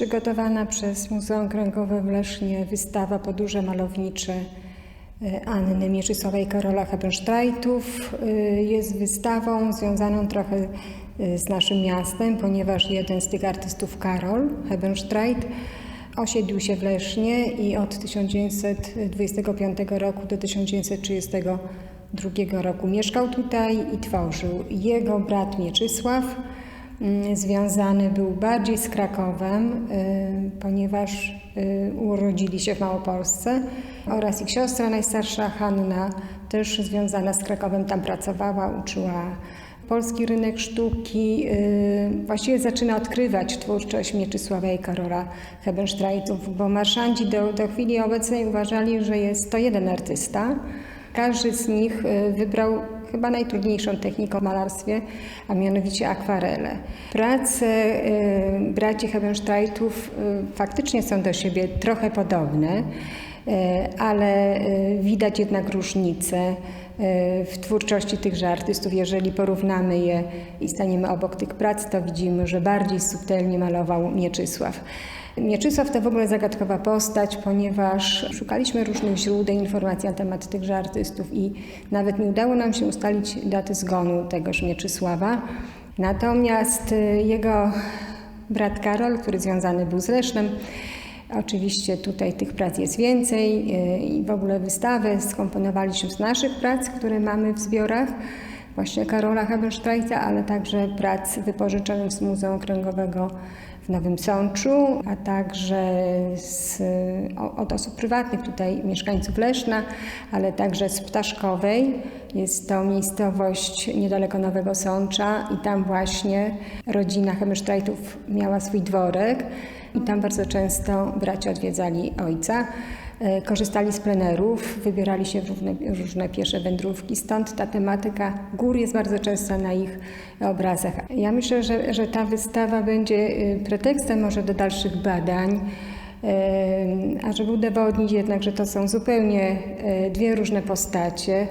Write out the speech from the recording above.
Przygotowana przez Muzeum Kręgowe w Lesznie wystawa Podróże malownicze e, Anny Mieczysławej Karola Hebenstreitów e, jest wystawą związaną trochę e, z naszym miastem, ponieważ jeden z tych artystów, Karol Hebenstreit, osiedlił się w Lesznie i od 1925 roku do 1932 roku mieszkał tutaj i tworzył. Jego brat Mieczysław Mm, Związany był bardziej z Krakowem, y, ponieważ y, urodzili się w Małopolsce oraz ich siostra najstarsza Hanna, też związana z Krakowem, tam pracowała, uczyła polski rynek sztuki. y, Właściwie zaczyna odkrywać twórczość Mieczysława i Karola Hebenstreitów, bo marszandzi do, do chwili obecnej uważali, że jest to jeden artysta. Każdy z nich y, wybrał chyba najtrudniejszą techniką w malarstwie, a mianowicie akwarele. Prace y, braci Hebenstreitów y, faktycznie są do siebie trochę podobne, ale y, widać jednak różnice w twórczości tychże artystów. Jeżeli porównamy je i staniemy obok tych prac, to widzimy, że bardziej subtelnie malował Mieczysław. Mieczysław to w ogóle zagadkowa postać, ponieważ szukaliśmy różnych źródeł informacji na temat tychże artystów i nawet nie udało nam się ustalić daty zgonu tegoż Mieczysława. Natomiast y, jego brat Karol, który związany był z Lesznem, Oczywiście tutaj tych prac jest więcej y, i w ogóle wystawę skomponowaliśmy z naszych prac, które mamy w zbiorach właśnie Karola Hebenstreita, ale także prac wypożyczonych z Muzeum Okręgowego w Nowym Sączu, a także z, od osób prywatnych, tutaj mieszkańców Leszna, ale także z Ptaszkowej. Jest to miejscowość niedaleko Nowego Sącza i tam właśnie rodzina Hebenstreitów miała swój dworek i tam bardzo często bracia odwiedzali ojca. E, Korzystali z plenerów, wybierali się w różne, różne piesze wędrówki, stąd ta tematyka gór jest bardzo częsta na ich obrazach. Ja myślę, że, że ta wystawa będzie y, pretekstem może do dalszych badań, e, a żeby udowodnić jednak, że to są zupełnie e, dwie różne postacie.